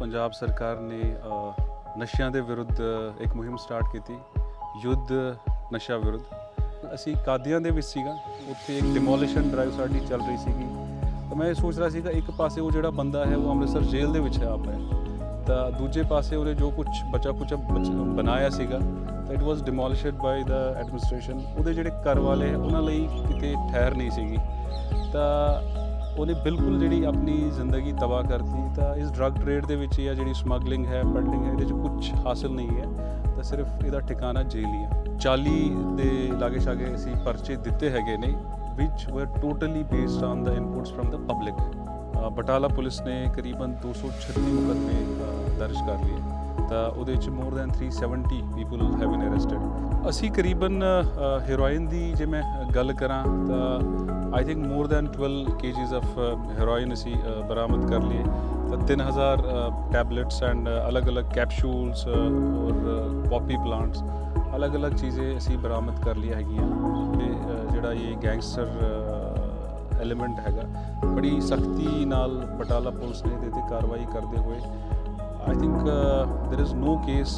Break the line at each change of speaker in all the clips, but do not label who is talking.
ਪੰਜਾਬ ਸਰਕਾਰ ਨੇ ਨਸ਼ਿਆਂ ਦੇ ਵਿਰੁੱਧ ਇੱਕ ਮੁਹਿੰਮ ਸਟਾਰਟ ਕੀਤੀ, ਯੁੱਧ ਨਸ਼ਾ ਵਿਰੁੱਧ। ਅਸੀਂ ਕਾਦੀਆਂ ਦੇ ਵਿੱਚ ਸੀਗਾ, ਉੱਥੇ ਇੱਕ ਡਿਮੋਲੀਸ਼ਨ ਡਰਾਈਵ ਸਾਡੀ ਚੱਲ ਰਹੀ ਸੀਗੀ। ਤਾਂ ਮੈਂ ਇਹ ਸੋਚ ਰਿਹਾ ਸੀਗਾ, ਇੱਕ ਪਾਸੇ ਉਹ ਜਿਹੜਾ ਬੰਦਾ ਹੈ, ਉਹ ਅੰਮ੍ਰਿਤਸਰ ਜੇਲ੍ਹ ਦੇ ਵਿੱਚ ਹੈ ਆਪ ਹੈ। ਤਾਂ ਦੂਜੇ ਪਾਸੇ ਉਹਨੇ ਜੋ ਕੁਝ ਬਚਾ ਕੁਚਾ ਬਣਾਇਆ ਸੀਗਾ, ਤਾਂ it was ਡਿਮੋਲਿਸ਼ਡ by the administration ਉਹਦੇ ਜਿਹੜੇ ਘਰ ਵਾਲੇ, ਉਹਨਾਂ ਲਈ ਕਿਤੇ ਠਹਿਰ ਨਹੀਂ ਸੀਗੀ। ਤਾਂ ਉਹਨੇ ਬਿਲਕੁਲ ਜਿਹੜੀ ਆਪਣੀ ਜ਼ਿੰਦਗੀ ਤਬਾਹ ਕਰਤੀ। ਤਾਂ ਇਸ ਡਰੱਗ ਟ੍ਰੇਡ ਦੇ ਵਿੱਚ ਜਾਂ ਜਿਹੜੀ ਸਮਗਲਿੰਗ ਹੈ ਪੈਡਲਿੰਗ ਹੈ ਇਹਦੇ 'ਚ ਕੁਝ ਹਾਸਲ ਨਹੀਂ ਹੈ। ਤਾਂ ਸਿਰਫ ਇਹਦਾ ਠਿਕਾਣਾ ਜੇਲ੍ਹ ਹੀ ਹੈ 40 ਦੇ ਲਾਗੇ ਸ਼ਾਗੇ ਅਸੀਂ ਪਰਚੇ ਦਿੱਤੇ ਹੈਗੇ ਨੇ which were totally based on the inputs from the public Batala police ਨੇ ਕਰੀਬਨ 236 ਮੁਕੱਦਮੇ ਅ, ਦਰਜ ਕਰ ਲਏ। ਤਾਂ ਉਹਦੇ ਵਿੱਚ more than 370 people have been arrested ਅਸੀਂ ਕਰੀਬਨ ਹੈਰੋਇਨ ਦੀ ਜੇ ਮੈਂ ਗੱਲ ਕਰਾਂ ਤਾਂ I think more than 12 KGs of heroin ਅਸੀਂ ਬਰਾਮਦ ਕਰ ਲਈਏ। ਤਾਂ 3000 ਟੈਬਲੇਟਸ ਐਂਡ ਅਲੱਗ-ਅਲੱਗ ਕੈਪਸੂਲਸ ਔਰ ਪੌਪੀ ਪਲਾਂਟਸ ਅਲੱਗ-ਅਲੱਗ ਚੀਜ਼ੇ ਅਸੀਂ ਬਰਾਮਦ ਕਰ ਲਈਆਂ ਹੈਗੀਆਂ। ਤੇ ਜਿਹੜਾ ਇਹ ਗੈਂਗਸਟਰ ਐਲੀਮੈਂਟ ਹੈਗਾ, ਬੜੀ ਸਖਤੀ ਨਾਲ ਬਟਾਲਾ ਪੁਲਿਸ ਨੇ ਇਹਦੇ ਤੇ ਕਾਰਵਾਈ ਕਰਦੇ ਹੋਏ I think there is no case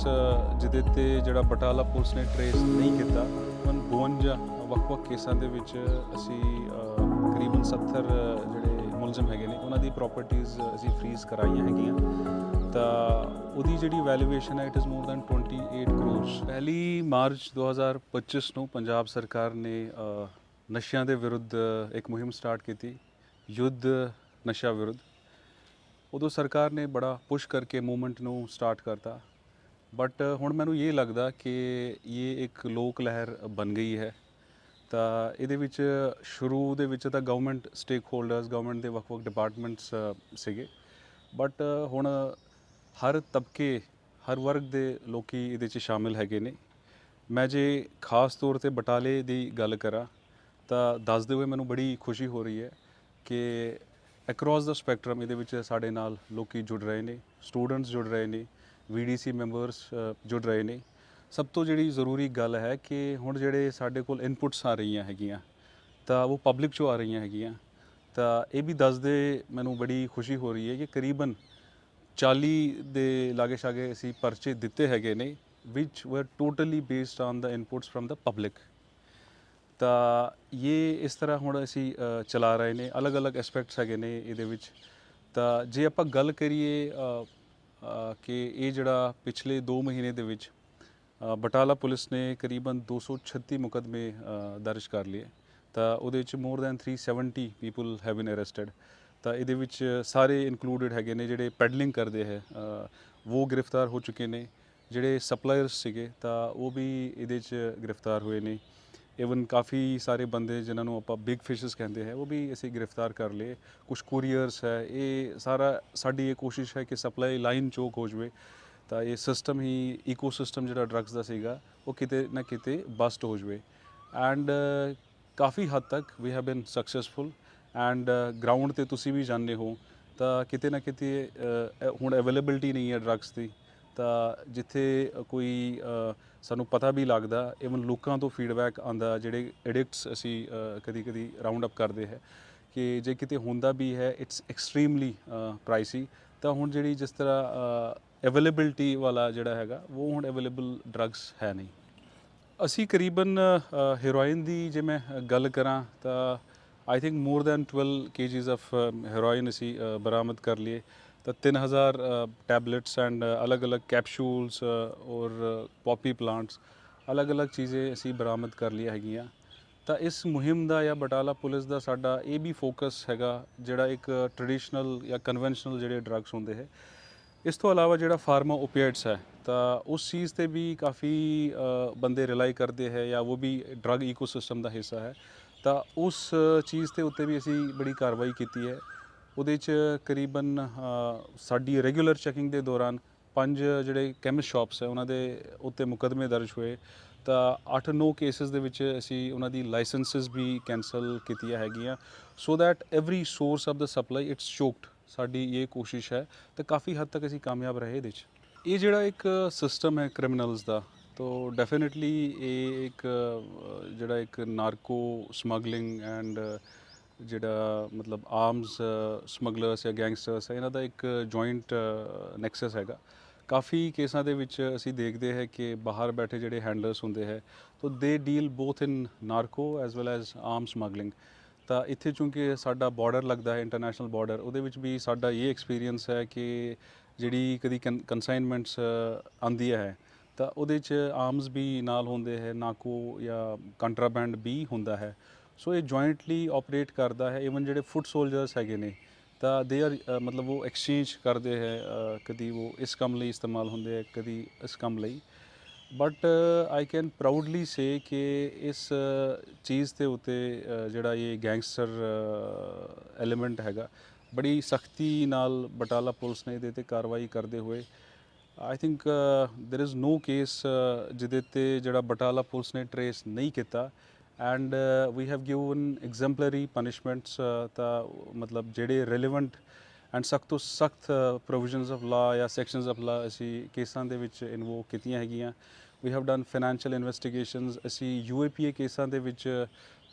ਜਿਹਦੇ ਤੇ ਜਿਹੜਾ ਬਟਾਲਾ ਪੁਲਿਸ ਨੇ ਟਰੇਸ ਨਹੀਂ ਕੀਤਾ ਮਨ 52 ਵੱਖ-ਵੱਖ ਕੇਸਾਂ ਦੇ ਵਿੱਚ ਅਸੀਂ ਅ, ਕਰੀਬਨ 70 ਜਿਹੜੇ ਮੁਲਜ਼ਮ ਹੈਗੇ ਨੇ ਉਹਨਾਂ ਦੀ ਪ੍ਰਾਪਰਟੀਆਂ ਅਸੀਂ ਫ੍ਰੀਜ਼ ਕਰਾਈਆਂ ਹੈਗੀਆਂ ਤਾਂ ਉਹਦੀ ਜਿਹੜੀ ਵੈਲਿਊਏਸ਼ਨ ਹੈ it is more than 28 crores ਪਹਿਲੀ ਮਾਰਚ 2025 ਨੂੰ ਪੰਜਾਬ ਸਰਕਾਰ ਨੇ ਅ, ਨਸ਼ਿਆਂ ਦੇ ਵਿਰੁੱਧ ਇੱਕ ਮੁਹਿੰਮ ਸਟਾਰਟ ਕੀਤੀ ਯੁੱਧ ਨਸ਼ਾ ਵਿਰੁੱਧ ਉਦੋਂ ਸਰਕਾਰ ਨੇ ਬੜਾ ਪੁਸ਼ ਕਰਕੇ ਮੂਵਮੈਂਟ ਨੂੰ ਸਟਾਰਟ ਕਰਤਾ। ਬਟ ਹੁਣ ਮੈਨੂੰ ਇਹ ਲੱਗਦਾ ਕਿ ਇਹ ਇੱਕ ਲੋਕ ਲਹਿਰ ਬਣ ਗਈ ਹੈ। ਤਾਂ ਇਹਦੇ ਵਿੱਚ ਸ਼ੁਰੂ ਦੇ ਵਿੱਚ ਤਾਂ ਗਵਰਨਮੈਂਟ ਸਟੇਕ ਹੋਲਡਰਸ ਗਵਰਨਮੈਂਟ ਦੇ ਵੱਖ-ਵੱਖ ਡਿਪਾਰਟਮੈਂਟਸ ਸੀਗੇ। ਬਟ ਹੁਣ ਹਰ ਤਬਕੇ, ਹਰ ਵਰਗ ਦੇ ਲੋਕੀ ਇਹਦੇ 'ਚ ਸ਼ਾਮਿਲ ਹੈਗੇ ਨੇ। ਮੈਂ ਜੇ ਖਾਸ ਤੌਰ ਤੇ ਬਟਾਲੇ ਦੀ ਗੱਲ ਕਰਾਂ, ਤਾਂ ਦੱਸਦੇ ਹੋਏ ਮੈਨੂੰ ਬੜੀ ਖੁਸ਼ੀ ਹੋ ਰਹੀ ਹੈ ਕਿ ਅਕ੍ਰੋਸ ਦਾ ਸਪੈਕਟਰਮ ਇਹਦੇ ਵਿੱਚ ਸਾਡੇ ਨਾਲ ਲੋਕੀ ਜੁੜ ਰਹੇ ਨੇ ਸਟੂਡੈਂਟਸ ਜੁੜ ਰਹੇ ਨੇ VDC ਮੈਂਬਰਸ ਜੁੜ ਰਹੇ ਨੇ। ਸਭ ਤੋਂ ਜਿਹੜੀ ਜ਼ਰੂਰੀ ਗੱਲ ਹੈ ਕਿ ਹੁਣ ਜਿਹੜੇ ਸਾਡੇ ਕੋਲ ਇਨਪੁਟਸ ਆ ਰਹੀਆਂ ਹੈਗੀਆਂ, ਤਾਂ ਉਹ ਪਬਲਿਕ ਚੋਂ ਆ ਰਹੀਆਂ ਹੈਗੀਆਂ। ਤਾਂ ਇਹ ਵੀ ਦੱਸਦੇ ਮੈਨੂੰ ਬੜੀ ਖੁਸ਼ੀ ਹੋ ਰਹੀ ਹੈ ਕਿ ਕਰੀਬਨ 40 ਦੇ ਲਾਗੇ ਸ਼ਾਗੇ ਅਸੀਂ ਪਰਚੇ ਦਿੱਤੇ ਹੈਗੇ ਨੇ, which were totally based on the inputs from the public ਤਾਂ ਇਹ ਇਸ ਤਰ੍ਹਾਂ ਹੁਣ ਅਸੀਂ ਚਲਾ ਰਹੇ ਨੇ, ਅਲੱਗ-ਅਲੱਗ ਐਸਪੈਕਟਸ ਹੈਗੇ ਨੇ ਇਹਦੇ ਵਿੱਚ। ਤਾਂ ਜੇ ਆਪਾਂ ਗੱਲ ਕਰੀਏ ਕਿ ਇਹ ਜਿਹੜਾ ਪਿਛਲੇ 2 ਮਹੀਨੇ ਦੇ ਵਿੱਚ ਬਟਾਲਾ ਪੁਲਿਸ ਨੇ ਕਰੀਬਨ 236 ਮੁਕੱਦਮੇ ਦਰਜ ਕਰ ਲਏ। ਤਾਂ ਉਹਦੇ ਵਿੱਚ more than 370 people have been arrested ਤਾਂ ਇਹਦੇ ਵਿੱਚ ਸਾਰੇ ਇਨਕਲੂਡਡ ਹੈਗੇ ਨੇ ਜਿਹੜੇ ਪੈਡਲਿੰਗ ਕਰਦੇ ਹੈ ਉਹ ਗ੍ਰਿਫਤਾਰ ਹੋ ਚੁੱਕੇ ਨੇ। ਜਿਹੜੇ ਸਪਲਾਇਰਸ ਸੀਗੇ, ਤਾਂ ਉਹ ਵੀ ਇਹਦੇ 'ਚ ਗ੍ਰਿਫਤਾਰ ਹੋਏ ਨੇ। ਇਵਨ ਕਾਫੀ ਸਾਰੇ ਬੰਦੇ ਜਿਨ੍ਹਾਂ ਨੂੰ ਆਪਾਂ ਬਿਗ ਫਿਸ਼ਸ ਕਹਿੰਦੇ ਹੈ, ਉਹ ਵੀ ਅਸੀਂ ਗ੍ਰਿਫਤਾਰ ਕਰ ਲਏ। ਕੁਝ ਕੋਰੀਅਰਸ ਹੈ, ਇਹ ਸਾਰਾ ਸਾਡੀ ਇਹ ਕੋਸ਼ਿਸ਼ ਹੈ ਕਿ ਸਪਲਾਈ ਲਾਈਨ ਚੋਕ ਹੋ ਜਵੇ ਤਾਂ ਇਹ ਸਿਸਟਮ ਹੀ ਈਕੋਸਿਸਟਮ ਜਿਹੜਾ ਡਰੱਗਸ ਦਾ ਸੀਗਾ, ਉਹ ਕਿਤੇ ਨਾ ਕਿਤੇ ਬਸਟ ਹੋ ਜਵੇ। ਐਂਡ ਕਾਫੀ ਹੱਦ ਤੱਕ we have been successful and ground ਤੇ ਤੁਸੀਂ ਵੀ ਜਾਣਦੇ ਹੋ, ਤਾਂ ਕਿਤੇ ਨਾ ਕਿਤੇ ਹੁਣ ਅਵੇਲੇਬਿਲਟੀ ਨਹੀਂ ਹੈ ਡਰੱਗਸ ਦੀ। ਤਾਂ ਜਿੱਥੇ ਕੋਈ ਸਾਨੂੰ ਪਤਾ ਵੀ ਲੱਗਦਾ ਇਵਨ ਲੋਕਾਂ ਤੋਂ ਫੀਡਬੈਕ ਆਂਦਾ ਜਿਹੜੇ ਐਡਿਕਟਸ ਅਸੀਂ ਕਦੀ ਕਦੀ ਰਾਉਂਡ ਅਪ ਕਰਦੇ ਹੈ, ਕਿ ਜੇ ਕਿਤੇ ਹੁੰਦਾ ਵੀ ਹੈ ਇਟਸ ਐਕਸਟ੍ਰੀਮਲੀ ਪ੍ਰਾਈਸੀ ਤਾਂ ਹੁਣ ਜਿਹੜੀ ਜਿਸ ਤਰ੍ਹਾਂ ਅਵੇਲੇਬਿਲਟੀ ਵਾਲਾ ਜਿਹੜਾ ਹੈਗਾ, ਉਹ ਹੁਣ ਅਵੇਲੇਬਲ ਡਰੱਗਸ ਹੈ ਨਹੀਂ। ਅਸੀਂ ਕਰੀਬਨ ਹੈਰੋਇਨ ਦੀ ਜੇ ਮੈਂ ਗੱਲ ਕਰਾਂ, ਤਾਂ I think more than 12 KGs of heroin ਅਸੀਂ ਬਰਾਮਦ ਕਰ ਲਈਏ। ਲਏ ਤਾਂ 3000 ਟੈਬਲੇਟਸ ਐਂਡ ਅਲੱਗ-ਅਲੱਗ ਕੈਪਸੂਲਸ ਔਰ ਪੌਪੀ ਪਲਾਂਟਸ ਅਲੱਗ-ਅਲੱਗ ਚੀਜ਼ੇ ਅਸੀਂ ਬਰਾਮਦ ਕਰ ਲਈਆਂ ਹੈਗੀਆਂ। ਤਾਂ ਇਸ ਮੁਹਿੰਮ ਦਾ ਜਾਂ ਬਟਾਲਾ ਪੁਲਿਸ ਦਾ ਸਾਡਾ ਇਹ ਵੀ ਫੋਕਸ ਹੈਗਾ, ਜਿਹੜਾ ਇੱਕ ਟ੍ਰੈਡੀਸ਼ਨਲ ਜਾਂ ਕਨਵੈਨਸ਼ਨਲ ਜਿਹੜੇ ਡਰੱਗਸ ਹੁੰਦੇ ਹੈ। ਇਸ ਤੋਂ ਇਲਾਵਾ ਜਿਹੜਾ ਫਾਰਮਾ ਓਪੀਏਟਸ ਹੈ, ਤਾਂ ਉਸ ਚੀਜ਼ ਤੇ ਵੀ ਕਾਫੀ ਬੰਦੇ ਰਿਲਾਈ ਕਰਦੇ ਹੈ ਜਾਂ ਉਹ ਵੀ ਡਰੱਗ ਇਕੋਸਿਸਟਮ ਦਾ ਹਿੱਸਾ ਹੈ। ਤਾਂ ਉਸ ਚੀਜ਼ ਤੇ ਉੱਤੇ ਵੀ ਅਸੀਂ ਬੜੀ ਕਾਰਵਾਈ ਕੀਤੀ ਹੈ। ਉਹਦੇ ਚ ਕਰੀਬਨ ਸਾਡੀ ਰੈਗੂਲਰ ਚੈਕਿੰਗ ਦੇ ਦੌਰਾਨ ਪੰਜ ਜਿਹੜੇ ਕੈਮਿਸਟ ਸ਼ਾਪਸ ਹੈ, ਉਹਨਾਂ ਦੇ ਉੱਤੇ ਮੁਕੱਦਮੇ ਦਰਜ ਹੋਏ। ਤਾਂ 8-9 ਕੇਸਸ ਦੇ ਵਿੱਚ ਅਸੀਂ ਉਹਨਾਂ ਦੀ ਲਾਇਸੈਂਸਸ ਵੀ ਕੈਨਸਲ ਕੀਤੀਆਂ ਹੈਗੀਆਂ। So that every source of the supply it's choked ਸਾਡੀ ਇਹ ਕੋਸ਼ਿਸ਼ ਹੈ, ਤੇ ਕਾਫੀ ਹੱਦ ਤੱਕ ਅਸੀਂ ਕਾਮਯਾਬ ਰਹੇ ਇਹਦੇ 'ਚ। ਇਹ ਜਿਹੜਾ ਇੱਕ ਸਿਸਟਮ ਹੈ ਕ੍ਰਿਮੀਨਲਸ ਦਾ, ਤੋ ਡੈਫੀਨਿਟਲੀ ਇਹ ਇੱਕ ਜਿਹੜਾ ਇੱਕ ਨਾਰਕੋ ਸਮਗਲਿੰਗ ਐਂਡ ਜਿਹੜਾ ਮਤਲਬ ਆਰਮਸ ਸਮਗਲਰਸ ਜਾਂ ਗੈਂਗਸਟਰਸ ਹੈ, ਇਹਨਾਂ ਦਾ ਇੱਕ ਜੁਆਇੰਟ ਨੈਕਸਸ ਹੈਗਾ। ਕਾਫੀ ਕੇਸਾਂ ਦੇ ਵਿੱਚ ਅਸੀਂ ਦੇਖਦੇ ਹੈ ਕਿ ਬਾਹਰ ਬੈਠੇ ਜਿਹੜੇ ਹੈਂਡਲਰਸ ਹੁੰਦੇ ਹੈ, ਤੋ they deal both in narco as well as arm smuggling ਤਾਂ ਇੱਥੇ ਚੂੰਕਿ ਸਾਡਾ ਬਾਰਡਰ ਲੱਗਦਾ ਹੈ ਇੰਟਰਨੈਸ਼ਨਲ ਬਾਰਡਰ ਉਹਦੇ ਵਿੱਚ ਵੀ ਸਾਡਾ ਇਹ ਐਕਸਪੀਰੀਅੰਸ ਹੈ ਕਿ ਜਿਹੜੀ ਕਦੀ ਕਨਸਾਈਨਮੈਂਟਸ ਆਂਦੀ ਹੈ, ਤਾਂ ਉਹਦੇ 'ਚ ਆਰਮਸ ਵੀ ਨਾਲ ਹੁੰਦੇ ਹੈ ਨਾਕੋ ਜਾਂ ਕੰਟਰਾਬੈਂਡ ਵੀ ਹੁੰਦਾ ਹੈ। ਸੋ ਇਹ ਜੁਆਇੰਟਲੀ ਆਪਰੇਟ ਕਰਦਾ ਹੈ ਇਵਨ ਜਿਹੜੇ ਫੁੱਟ ਸੋਲਜਰਸ ਹੈਗੇ ਨੇ ਤਾਂ ਦੇ ਆਰ ਮਤਲਬ ਉਹ ਐਕਸਚੇਂਜ ਕਰਦੇ ਹੈ ਅ, ਕਦੀ ਉਹ ਇਸ ਕੰਮ ਲਈ ਇਸਤੇਮਾਲ ਹੁੰਦੇ ਹੈ ਕਦੀ ਇਸ ਕੰਮ ਲਈ but I can proudly say ਕਿ ਇਸ ਅ, ਚੀਜ਼ ਦੇ ਉੱਤੇ ਅ, ਜਿਹੜਾ ਇਹ ਗੈਂਗਸਟਰ ਐਲੀਮੈਂਟ ਹੈਗਾ ਬੜੀ ਸਖਤੀ ਨਾਲ ਬਟਾਲਾ ਪੁਲਿਸ ਨੇ ਇਹਦੇ ਤੇ ਕਾਰਵਾਈ ਕਰਦੇ ਹੋਏ I think there is no case ਜਿਹਦੇ ਤੇ ਜਿਹੜਾ ਬਟਾਲਾ ਪੁਲਿਸ ਨੇ ਟਰੇਸ ਨਹੀਂ ਕੀਤਾ And we have given exemplary punishments ਤਾਂ ਮਤਲਬ ਜਿਹੜੇ ਰੈਲੇਵੈਂਟ ਐਂਡ ਸਖਤ ਤੋਂ ਸਖਤ ਪ੍ਰੋਵੀਜ਼ਨਸ ਆਫ ਲਾ ਜਾਂ ਸੈਕਸ਼ਨਸ ਆਫ ਲਾ ਅਸੀਂ ਕੇਸਾਂ ਦੇ ਵਿੱਚ ਇਨਵੋਕ ਕੀਤੀਆਂ ਹੈਗੀਆਂ we have done financial investigations ਅਸੀਂ ਯੂਏਪੀਏ ਕੇਸਾਂ ਦੇ ਵਿੱਚ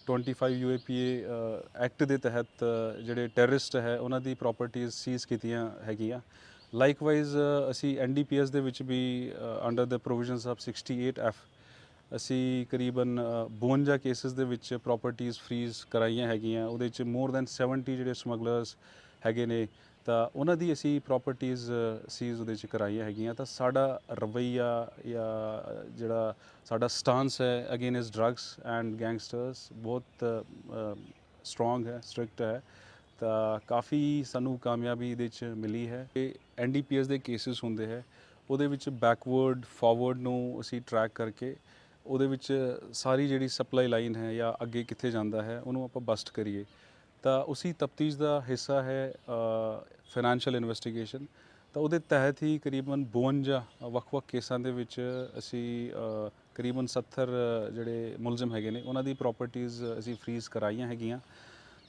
25 ਯੂਏਪੀਏ ਐਕਟ ਦੇ ਤਹਿਤ ਜਿਹੜੇ ਟੈਰਰਿਸਟ ਹੈ ਉਹਨਾਂ ਦੀ ਪ੍ਰਾਪਰਟੀਆਂ ਸੀਜ਼ ਕੀਤੀਆਂ ਹੈਗੀਆਂ ਲਾਈਕਵਾਈਜ਼ ਅਸੀਂ ਐਨਡੀਪੀਐਸ ਦੇ ਵਿੱਚ ਵੀ under the provisions of 68 F ਅਸੀਂ ਕਰੀਬਨ ਅ, 52 ਕੇਸਸ ਦੇ ਵਿੱਚ ਪ੍ਰਾਪਰਟੀਆਂ ਫਰੀਜ਼ ਕਰਾਈਆਂ ਹੈਗੀਆਂ। ਉਹਦੇ ਵਿੱਚ ਮੋਰ ਦੈਨ 70 ਜਿਹੜੇ ਸਮਗਲਰਸ ਹੈਗੇ ਨੇ ਤਾਂ ਉਹਨਾਂ ਦੀ ਅਸੀਂ ਪ੍ਰਾਪਰਟੀਆਂ ਸੀਜ਼ ਉਹਦੇ ਵਿੱਚ ਕਰਾਈਆਂ ਹੈਗੀਆਂ। ਤਾਂ ਸਾਡਾ ਰਵਈਆ ਜਾਂ ਜਿਹੜਾ ਸਾਡਾ ਸਟਾਂਸ ਹੈ ਅਗੇਨਸਟ ਡਰੱਗਸ ਐਂਡ ਗੈਂਗਸਟਰਸ ਬਹੁਤ ਸਟਰੋਂਗ ਹੈ ਸਟ੍ਰਿਕਟ ਹੈ। ਤਾਂ ਕਾਫੀ ਸਾਨੂੰ ਕਾਮਯਾਬੀ ਇਹਦੇ ਚ ਮਿਲੀ ਹੈ। ਇਹ ਐਨਡੀਪੀਐਸ ਦੇ ਕੇਸਿਸ ਹੁੰਦੇ ਹੈ। ਉਹਦੇ ਵਿੱਚ ਬੈਕਵਰਡ ਫਾਰਵਰਡ ਨੂੰ ਅਸੀਂ ਟਰੈਕ ਕਰਕੇ ਉਹਦੇ ਵਿੱਚ ਸਾਰੀ ਜਿਹੜੀ ਸਪਲਾਈ ਲਾਈਨ ਹੈ ਜਾਂ ਅੱਗੇ ਕਿੱਥੇ ਜਾਂਦਾ ਹੈ, ਉਹਨੂੰ ਆਪਾਂ ਬਸਟ ਕਰੀਏ। ਤਾਂ ਉਸੇ ਤਫਤੀਸ਼ ਦਾ ਹਿੱਸਾ ਹੈ ਫਾਈਨੈਂਸ਼ੀਅਲ ਇਨਵੈਸਟੀਗੇਸ਼ਨ ਤਾਂ ਉਹਦੇ ਤਹਿਤ ਹੀ ਕਰੀਬਨ 52 ਵੱਖ-ਵੱਖ ਕੇਸਾਂ ਦੇ ਵਿੱਚ ਅਸੀਂ ਕਰੀਬਨ 70 ਜਿਹੜੇ ਮੁਲਜ਼ਮ ਹੈਗੇ ਨੇ, ਉਹਨਾਂ ਦੀ ਪ੍ਰਾਪਰਟੀਆਂ ਅਸੀਂ ਫਰੀਜ਼ ਕਰਾਈਆਂ ਹੈਗੀਆਂ।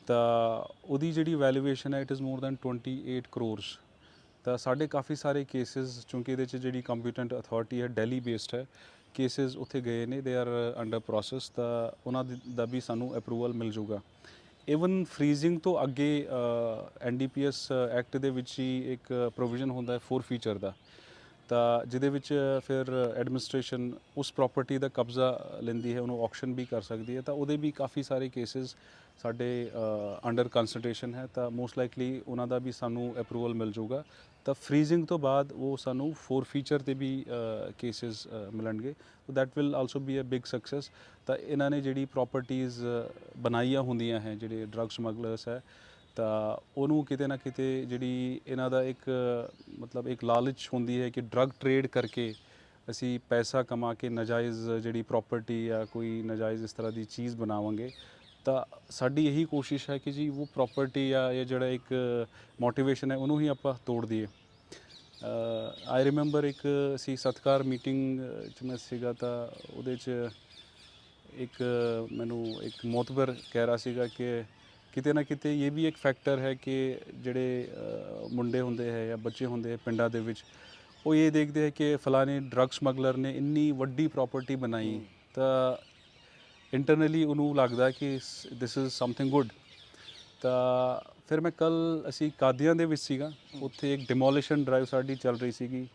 ਤਾਂ ਉਹਦੀ ਜਿਹੜੀ ਵੈਲਿਊਏਸ਼ਨ ਹੈ it is more than 28 crores ਤਾਂ ਸਾਡੇ ਕਾਫੀ ਸਾਰੇ ਕੇਸਿਸ ਚੂੰਕਿ ਇਹਦੇ ਚ ਜਿਹੜੀ ਕੰਪੀਟੈਂਟ ਅਥਾਰਟੀ ਹੈ ਦਿੱਲੀ ਬੇਸਡ ਹੈ ਕੇਸਿਸ ਉੱਥੇ ਗਏ ਨੇ ਦੇ ਆਰ ਅੰਡਰ ਪ੍ਰੋਸੈਸ ਤਾਂ ਉਹਨਾਂ ਦੀ- ਦਾ ਵੀ ਸਾਨੂੰ ਅਪਰੂਵਲ ਮਿਲ ਜਾਊਗਾ। ਇਵਨ ਫਰੀਜ਼ਿੰਗ ਤੋਂ ਅੱਗੇ ਐਨਡੀਪੀਐਸ ਐਕਟ ਦੇ ਵਿੱਚ ਹੀ ਇੱਕ ਪ੍ਰੋਵੀਜ਼ਨ ਹੁੰਦਾ ਹੈ ਫੋਰ ਫੀਚਰ ਦਾ। ਤਾਂ ਜਿਹਦੇ ਵਿੱਚ ਫਿਰ ਐਡਮਿਨਿਸਟ੍ਰੇਸ਼ਨ ਉਸ ਪ੍ਰਾਪਰਟੀ ਦਾ ਕਬਜ਼ਾ ਲੈਂਦੀ ਹੈ, ਉਹਨੂੰ ਆਕਸ਼ਨ ਵੀ ਕਰ ਸਕਦੀ ਹੈ। ਤਾਂ ਉਹਦੇ ਵੀ ਕਾਫੀ ਸਾਰੇ ਕੇਸਿਸ ਸਾਡੇ ਅੰਡਰ ਕੰਸਲਟੇਸ਼ਨ ਹੈ, ਤਾਂ ਮੋਸਟ ਲਾਈਕਲੀ ਉਹਨਾਂ ਦਾ ਵੀ ਸਾਨੂੰ ਅਪਰੂਵਲ ਮਿਲ ਜਾਊਗਾ। ਤਾਂ ਫਰੀਜ਼ਿੰਗ ਤੋਂ ਬਾਅਦ ਉਹ ਸਾਨੂੰ ਫੋਰ ਫੀਚਰ ਤੇ ਵੀ ਕੇਸਿਸ ਮਿਲਣਗੇ। So that will also be a big success ਤਾਂ ਇਹਨਾਂ ਨੇ ਜਿਹੜੀ ਪ੍ਰਾਪਰਟੀਆਂ ਬਣਾਈਆਂ ਹੁੰਦੀਆਂ ਹੈ, ਜਿਹੜੇ ਡਰੱਗ ਸਮਗਲਰਸ ਹੈ, ਤਾਂ ਉਹਨੂੰ ਕਿਤੇ ਨਾ ਕਿਤੇ ਜਿਹੜੀ ਇਹਨਾਂ ਦਾ ਇੱਕ, ਮਤਲਬ ਇੱਕ ਲਾਲਚ ਹੁੰਦੀ ਹੈ ਕਿ ਡਰੱਗ ਟ੍ਰੇਡ ਕਰਕੇ ਅਸੀਂ ਪੈਸਾ ਕਮਾ ਕੇ ਨਜਾਇਜ਼ ਜਿਹੜੀ ਪ੍ਰਾਪਰਟੀ ਜਾਂ ਕੋਈ ਨਜਾਇਜ਼ ਇਸ ਤਰ੍ਹਾਂ ਦੀ ਚੀਜ਼ ਬਣਾਵਾਂਗੇ। ਤਾਂ ਸਾਡੀ ਇਹੀ ਕੋਸ਼ਿਸ਼ ਹੈ ਕਿ ਜੀ ਉਹ ਪ੍ਰਾਪਰਟੀ ਜਾਂ ਇਹ ਜਿਹੜਾ ਇੱਕ ਮੋਟੀਵੇਸ਼ਨ ਹੈ ਉਹਨੂੰ ਹੀ ਆਪਾਂ ਤੋੜ ਦਈਏ। ਆਈ ਰਿਮੈਂਬਰ ਇੱਕ ਸੀ ਸਤਕਾਰ ਮੀਟਿੰਗ ਚ ਮੈਂ ਸੀਗਾ ਤਾਂ ਉਹਦੇ ਚ ਇੱਕ ਮੈਨੂੰ ਇੱਕ ਮੋਤਬਰ ਕਹਿ ਰਿਹਾ ਸੀਗਾ ਕਿ ਕਿਤੇ ਨਾ ਕਿਤੇ ਇਹ ਵੀ ਇੱਕ ਫੈਕਟਰ ਹੈ ਕਿ ਜਿਹੜੇ ਮੁੰਡੇ ਹੁੰਦੇ ਹੈ ਜਾਂ ਬੱਚੇ ਹੁੰਦੇ ਹੈ ਪਿੰਡਾਂ ਦੇ ਵਿੱਚ ਉਹ ਇਹ ਦੇਖਦੇ ਹੈ ਕਿ ਫਲਾਣੇ ਡਰੱਗ ਸਮਗਲਰ ਨੇ ਇੰਨੀ ਵੱਡੀ ਪ੍ਰਾਪਰਟੀ ਬਣਾਈ। ਤਾਂ ਇੰਟਰਨਲੀ ਉਹਨੂੰ ਲੱਗਦਾ ਕਿ ਦਿਸ ਇਜ਼ ਸਮਥਿੰਗ ਗੁੱਡ ਤਾਂ ਫਿਰ ਮੈਂ ਕੱਲ ਅਸੀਂ ਕਾਦੀਆਂ ਦੇ ਵਿੱਚ ਸੀਗਾ, ਉੱਥੇ ਇੱਕ ਡਿਮੋਲੀਸ਼ਨ ਡਰਾਈਵ ਸਾਡੀ ਚੱਲ ਰਹੀ ਸੀਗੀ।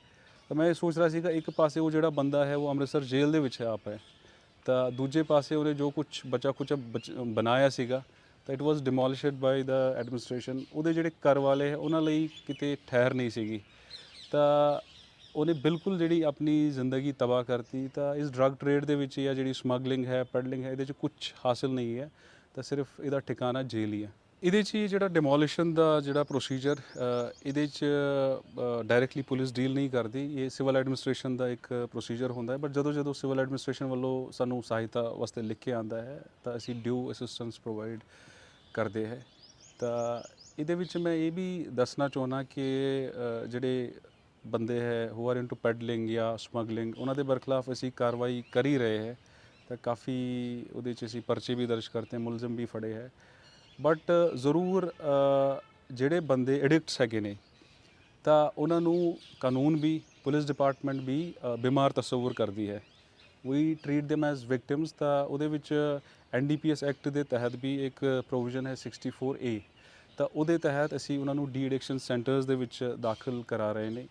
ਤਾਂ ਮੈਂ ਇਹ ਸੋਚ ਰਿਹਾ ਸੀਗਾ, ਇੱਕ ਪਾਸੇ ਉਹ ਜਿਹੜਾ ਬੰਦਾ ਹੈ, ਉਹ ਅੰਮ੍ਰਿਤਸਰ ਜੇਲ੍ਹ ਦੇ ਵਿੱਚ ਹੈ ਆਪ ਹੈ। ਤਾਂ ਦੂਜੇ ਪਾਸੇ ਉਹਨੇ ਜੋ ਕੁਝ ਬਚਾ ਕੁਝ ਬਣਾਇਆ ਸੀਗਾ, ਤਾਂ it was ਡਿਮੋਲਿਸ਼ਡ by the administration ਉਹਦੇ ਜਿਹੜੇ ਘਰ ਵਾਲੇ ਹੈ, ਉਹਨਾਂ ਲਈ ਕਿਤੇ ਠਹਿਰ ਨਹੀਂ ਸੀਗੀ। ਤਾਂ ਉਹਨੇ ਬਿਲਕੁਲ ਜਿਹੜੀ ਆਪਣੀ ਜ਼ਿੰਦਗੀ ਤਬਾਹ ਕਰਤੀ, ਤਾਂ ਇਸ ਡਰੱਗ ਟ੍ਰੇਡ ਦੇ ਵਿੱਚ ਜਾਂ ਜਿਹੜੀ ਸਮਗਲਿੰਗ ਹੈ ਪੈਡਲਿੰਗ ਹੈ, ਇਹਦੇ 'ਚ ਕੁਝ ਹਾਸਿਲ ਨਹੀਂ ਹੈ, ਤਾਂ ਸਿਰਫ ਇਹਦਾ ਠਿਕਾਣਾ ਜੇਲ੍ਹ ਹੀ ਹੈ। ਇਹਦੇ 'ਚ ਹੀ ਜਿਹੜਾ ਡਿਮੋਲਿਸ਼ਨ ਦਾ ਜਿਹੜਾ ਪ੍ਰੋਸੀਜਰ ਇਹਦੇ 'ਚ ਡਾਇਰੈਕਟਲੀ ਪੁਲਿਸ ਡੀਲ ਨਹੀਂ ਕਰਦੀ। ਇਹ ਸਿਵਲ ਐਡਮਿਨਿਸਟ੍ਰੇਸ਼ਨ ਦਾ ਇੱਕ ਪ੍ਰੋਸੀਜਰ ਹੁੰਦਾ ਹੈ ਬਟ ਜਦੋਂ ਜਦੋਂ ਸਿਵਲ ਐਡਮਿਨਿਸਟ੍ਰੇਸ਼ਨ ਵੱਲੋਂ ਸਾਨੂੰ ਸਹਾਇਤਾ ਵਾਸਤੇ ਲਿਖ ਕੇ ਆਂਦਾ ਹੈ, ਤਾਂ ਅਸੀਂ ਡਿਊ ਅਸਿਸਟੈਂਸ ਪ੍ਰੋਵਾਈਡ ਕਰਦੇ ਹੈ। ਤਾਂ ਇਹਦੇ ਵਿੱਚ ਮੈਂ ਇਹ ਵੀ ਦੱਸਣਾ ਚਾਹੁੰਦਾ ਕਿ ਜਿਹੜੇ ਬੰਦੇ ਹੈ ਹੂ ਆਰ ਇਨਟੂ ਪੈਡਲਿੰਗ ਜਾਂ ਸਮਗਲਿੰਗ ਉਹਨਾਂ ਦੇ ਬਰਖਲਾਫ ਅਸੀਂ ਕਾਰਵਾਈ ਕਰ ਹੀ ਰਹੇ ਹੈ। ਤਾਂ ਕਾਫੀ ਉਹਦੇ 'ਚ ਅਸੀਂ ਪਰਚੇ ਵੀ ਦਰਜ ਕਰਤੇ, ਮੁਲਜ਼ਮ ਵੀ ਫੜੇ ਹੈ। ਬਟ ਜ਼ਰੂਰ ਜਿਹੜੇ ਬੰਦੇ ਐਡਿਕਟਸ ਹੈਗੇ ਨੇ, ਤਾਂ ਉਹਨਾਂ ਨੂੰ ਕਾਨੂੰਨ ਵੀ, ਪੁਲਿਸ ਡਿਪਾਰਟਮੈਂਟ ਵੀ ਬਿਮਾਰ ਤਸਵਰ ਕਰਦੀ ਹੈ। We treat them as victims ਤਾਂ ਉਹਦੇ ਵਿੱਚ ਐਨਡੀਪੀਐਸ ਐਕਟ ਦੇ ਤਹਿਤ ਵੀ ਇੱਕ ਪ੍ਰੋਵੀਜ਼ਨ ਹੈ 64A ਤਾਂ ਉਹਦੇ ਤਹਿਤ ਅਸੀਂ ਉਹਨਾਂ ਨੂੰ ਡੀ ਐਡਿਕਸ਼ਨ ਸੈਂਟਰਸ ਦੇ ਵਿੱਚ ਦਾਖਲ ਕਰਾ ਰਹੇ ਨੇ।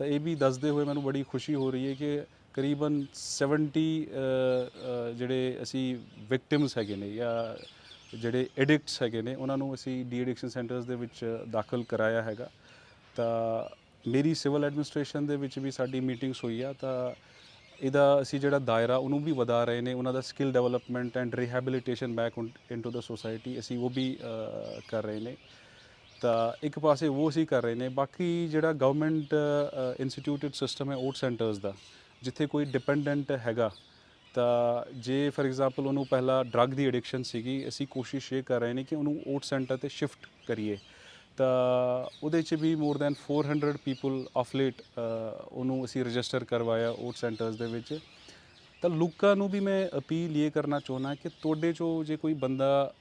ਤਾਂ ਇਹ ਵੀ ਦੱਸਦੇ ਹੋਏ ਮੈਨੂੰ ਬੜੀ ਖੁਸ਼ੀ ਹੋ ਰਹੀ ਹੈ ਕਿ ਕਰੀਬਨ 70 ਜਿਹੜੇ ਅਸੀਂ ਵਿਕਟਿਮਸ ਹੈਗੇ ਨੇ ਜਾਂ ਜਿਹੜੇ ਐਡਿਕਟਸ ਹੈਗੇ ਨੇ, ਉਹਨਾਂ ਨੂੰ ਅਸੀਂ ਡੀ ਐਡਿਕਸ਼ਨ ਸੈਂਟਰਸ ਦੇ ਵਿੱਚ ਦਾਖਲ ਕਰਾਇਆ ਹੈਗਾ। ਤਾਂ ਮੇਰੀ ਸਿਵਲ ਐਡਮਿਨਿਸਟ੍ਰੇਸ਼ਨ ਦੇ ਵਿੱਚ ਵੀ ਸਾਡੀ ਮੀਟਿੰਗਸ ਹੋਈ ਆ, ਤਾਂ ਇਹਦਾ ਅਸੀਂ ਜਿਹੜਾ ਦਾਇਰਾ ਉਹਨੂੰ ਵੀ ਵਧਾ ਰਹੇ ਨੇ, ਉਹਨਾਂ ਦਾ skill development and rehabilitation back into the society ਅਸੀਂ ਉਹ ਵੀ ਕਰ ਰਹੇ ਨੇ। ਤਾਂ ਇੱਕ ਪਾਸੇ ਉਹ ਅਸੀਂ ਕਰ ਰਹੇ ਨੇ, ਬਾਕੀ ਜਿਹੜਾ ਗਵਰਨਮੈਂਟ ਇੰਸਟੀਟਿਊਟਡ ਸਿਸਟਮ ਹੈ ਓਟ ਸੈਂਟਰਸ ਦਾ, ਜਿੱਥੇ ਕੋਈ ਡਿਪੈਂਡੈਂਟ ਹੈਗਾ, ਤਾਂ ਜੇ ਫੋਰ ਐਗਜ਼ਾਮਪਲ ਉਹਨੂੰ ਪਹਿਲਾਂ ਡਰੱਗ ਦੀ ਐਡਿਕਸ਼ਨ ਸੀਗੀ, ਅਸੀਂ ਕੋਸ਼ਿਸ਼ ਇਹ ਕਰ ਰਹੇ ਨੇ ਕਿ ਉਹਨੂੰ ਓਟ ਸੈਂਟਰ ਤੇ ਸ਼ਿਫਟ ਕਰੀਏ। ਤਾਂ ਉਹਦੇ 'ਚ ਵੀ more than 400 people of late ਉਹਨੂੰ ਅਸੀਂ ਰਜਿਸਟਰ ਕਰਵਾਇਆ ਓਟ ਸੈਂਟਰਸ ਦੇ ਵਿੱਚ। ਤਾਂ ਲੋਕਾਂ ਨੂੰ ਵੀ ਮੈਂ ਅਪੀਲ ਇਹ ਕਰਨਾ ਚਾਹੁੰਦਾ ਕਿ ਤੁਹਾਡੇ ਚੋਂ ਜੇ ਕੋਈ ਬੰਦਾ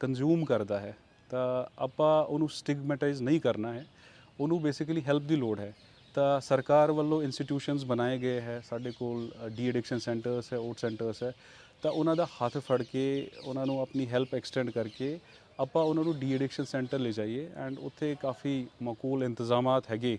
ਕੰਜ਼ਿਊਮ ਕਰਦਾ ਹੈ ਤਾਂ ਆਪਾਂ ਉਹਨੂੰ ਸਟਿਗਮੈਟਾਈਜ਼ ਨਹੀਂ ਕਰਨਾ ਹੈ। ਉਹਨੂੰ ਬੇਸਿਕਲੀ ਹੈਲਪ ਦੀ ਲੋੜ ਹੈ। ਤਾਂ ਸਰਕਾਰ ਵੱਲੋਂ ਇੰਸਟੀਟਿਊਸ਼ਨਸ ਬਣਾਏ ਗਏ ਹੈ। ਸਾਡੇ ਕੋਲ ਡੀ ਐਡਿਕਸ਼ਨ ਸੈਂਟਰਸ ਹੈ ਓਟ ਸੈਂਟਰਸ ਹੈ। ਤਾਂ ਉਹਨਾਂ ਦਾ ਹੱਥ ਫੜ ਕੇ ਉਹਨਾਂ ਨੂੰ ਆਪਣੀ ਹੈਲਪ ਐਕਸਟੈਂਡ ਕਰਕੇ ਆਪਾਂ ਉਹਨਾਂ ਨੂੰ ਡੀ ਐਡਿਕਸ਼ਨ ਸੈਂਟਰ ਲੈ ਜਾਈਏ। ਐਂਡ ਉੱਥੇ ਕਾਫੀ ਮਕੂਲ ਇੰਤਜ਼ਾਮਾਤ ਹੈਗੇ।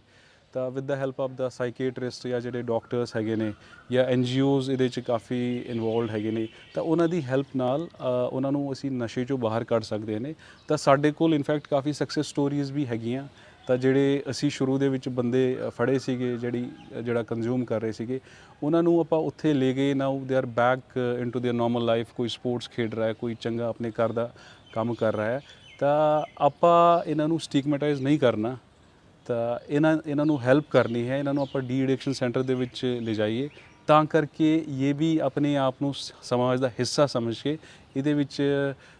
ਤਾਂ with the help of the psychiatrist ਜਾਂ ਜਿਹੜੇ ਡਾਕਟਰਸ ਹੈਗੇ ਨੇ ਜਾਂ ਐਨਜੀਓਜ਼ ਇਹਦੇ ਚ ਕਾਫੀ ਇਨਵੋਲਡ ਹੈਗੇ ਨੇ ਤਾਂ ਉਹਨਾਂ ਦੀ ਹੈਲਪ ਨਾਲ ਅ, ਉਹਨਾਂ ਨੂੰ ਅਸੀਂ ਨਸ਼ੇ ਚੋਂ ਬਾਹਰ ਕੱਢ ਸਕਦੇ ਨੇ ਤਾਂ ਸਾਡੇ ਕੋਲ ਇਨਫੈਕਟ ਕਾਫੀ ਸਕਸੈਸ ਸਟੋਰੀਜ਼ ਵੀ ਹੈਗੀਆਂ ਤਾਂ ਜਿਹੜੇ ਅਸੀਂ ਸ਼ੁਰੂ ਦੇ ਵਿੱਚ ਬੰਦੇ ਅ, ਫੜੇ ਸੀਗੇ ਜਿਹੜੀ ਅ, ਜਿਹੜਾ ਕੰਜ਼ਿਊਮ ਕਰ ਰਹੇ ਸੀਗੇ ਉਹਨਾਂ ਨੂੰ ਆਪਾਂ ਉੱਥੇ ਲੈ ਗਏ now they are back into there normal life ਕੋਈ ਸਪੋਰਟਸ ਖੇਡ ਰਿਹਾ ਹੈ ਕੋਈ ਚੰਗਾ ਆਪਣੇ ਘਰ ਦਾ ਕੰਮ ਕਰ ਰਿਹਾ ਹੈ ਤਾਂ ਆਪਾਂ ਇਹਨਾਂ ਨੂੰ ਸਟਿਗਮੈਟਾਈਜ਼ ਨਹੀਂ ਕਰਨਾ ਤਾਂ ਇਹਨਾਂ ਇਹਨਾਂ ਨੂੰ ਹੈਲਪ ਕਰਨੀ ਹੈ, ਇਹਨਾਂ ਨੂੰ ਆਪਾਂ ਡੀ ਐਡਿਕਸ਼ਨ ਸੈਂਟਰ ਦੇ ਵਿੱਚ ਲਿਜਾਈਏ। ਤਾਂ ਕਰਕੇ ਇਹ ਵੀ ਆਪਣੇ ਆਪ ਨੂੰ ਸਮਾਜ ਦਾ ਹਿੱਸਾ ਸਮਝ ਕੇ ਇਹਦੇ ਵਿੱਚ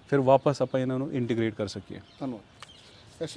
ਫਿਰ ਵਾਪਸ ਆਪਾਂ ਇਹਨਾਂ ਨੂੰ ਇੰਟੀਗ੍ਰੇਟ ਕਰ ਸਕੀਏ।
ਧੰਨਵਾਦ।